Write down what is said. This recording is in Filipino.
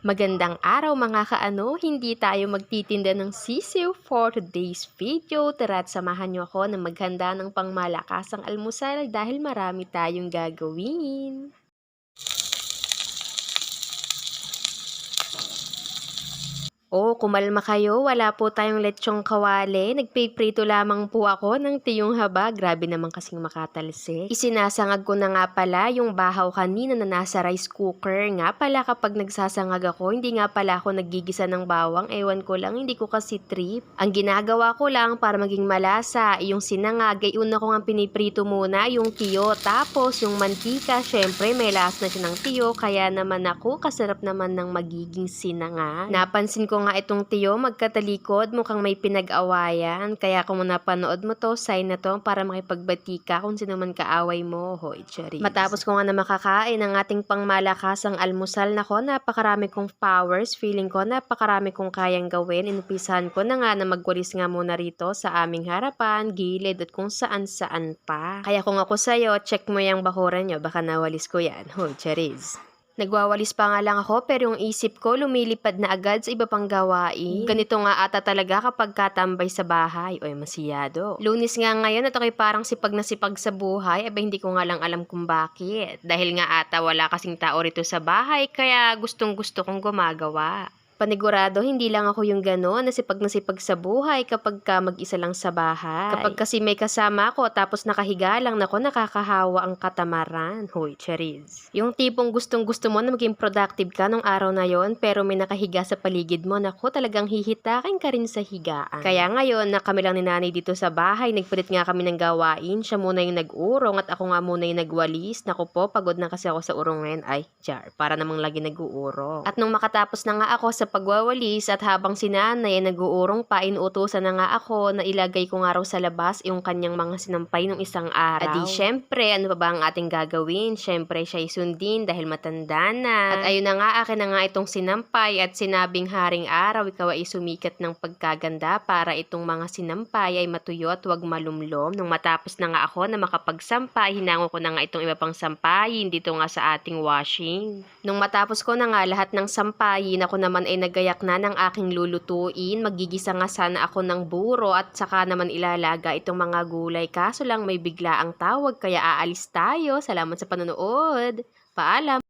Magandang araw mga kaano, hindi tayo magtitinda ng sisiw for today's video. Tara't samahan niyo ako na maghanda ng pangmalakasang almusal dahil marami tayong gagawin. Oh, kumalma kayo, wala po tayong lechong kawali. Nagpiprito lamang po ako ng tiyong haba. Grabe naman kasing makatalsik. Isinasangag ko na nga pala yung bahaw kanina na nasa rice cooker. Nga pala kapag nagsasangag ako, hindi nga pala ako naggigisa ng bawang. Ewan ko lang, hindi ko kasi trip. Ang ginagawa ko lang para maging malasa, yung sinangag, ay una ko nga piniprito muna yung tiyo. Tapos yung mantika, syempre may lasa na siya ng tiyo. Kaya naman ako, kasarap naman ng magiging sinangag. Napansin ko nga itong tiyo, magkatalikod, mukhang may pinag-awayan. Kaya kung napanood mo to, sign na to para makipagbati ka kung sino man kaaway mo. Hoy, charis. Matapos ko nga na makakain ang ating pangmalakasang almusal, nako, napakarami kong powers. Feeling ko napakarami kong kayang gawin. Inupisahan ko na nga na magwalis nga muna rito sa aming harapan, gilid at kung saan-saan pa. Kaya kung ako sa'yo, check mo yung bakuran nyo, baka nawalis ko yan. Hoy, charis. Nagwawalis pa nga lang ako pero yung isip ko lumilipad na agad sa iba pang gawain. Ganito nga ata talaga kapag katambay sa bahay. Oy, masiyado. Lunis nga ngayon at ako'y parang sipag na sipag sa buhay. Aba, hindi ko nga lang alam kung bakit. Dahil nga ata wala kasing tao rito sa bahay kaya gustong gusto kong gumagawa. Panigurado, hindi lang ako yung gano'n, nasipag na sipag sa buhay kapag ka mag-isa lang sa bahay. Kapag kasi may kasama ako tapos nakahiga lang, nako nakakahawa ang katamaran. Hoy, Cheriz. Yung tipong gustong gusto mo na maging productive ka nung araw na yon pero may nakahiga sa paligid mo, nako talagang hihitakin ka rin sa higaan. Kaya ngayon, na kami lang ni nanay dito sa bahay, nagpalit nga kami ng gawain, siya muna yung nag-urong at ako nga muna yung nagwalis. Nako po, pagod na kasi ako sa urong ngayon. Ay, jar, para namang lagi nag-uurong. At nung makatapos na nga ako sa pagwawalis at habang si nanay ay nag-uurong pa, inuutosan na nga ako na ilagay ko nga raw sa labas yung kanyang mga sinampay nung isang araw. Adi, syempre, ano pa ba ang ating gagawin? Syempre, siya sundin dahil matanda na. At ayun na nga, akin na nga itong sinampay at sinabing haring araw, ikaw ay sumikat ng pagkaganda para itong mga sinampay ay matuyo at huwag malumlom. Nung matapos na nga ako na makapagsampay, hinango ko na nga itong iba pang sampayin dito nga sa ating washing. Nung matapos ko na nga lahat ng sampayin, ako naman ay nagayak na ng aking lulutuin. Magigisa nga sana ako ng buro at saka naman ilalaga itong mga gulay. Kaso lang may bigla ang tawag kaya aalis tayo. Salamat sa panonood. Paalam!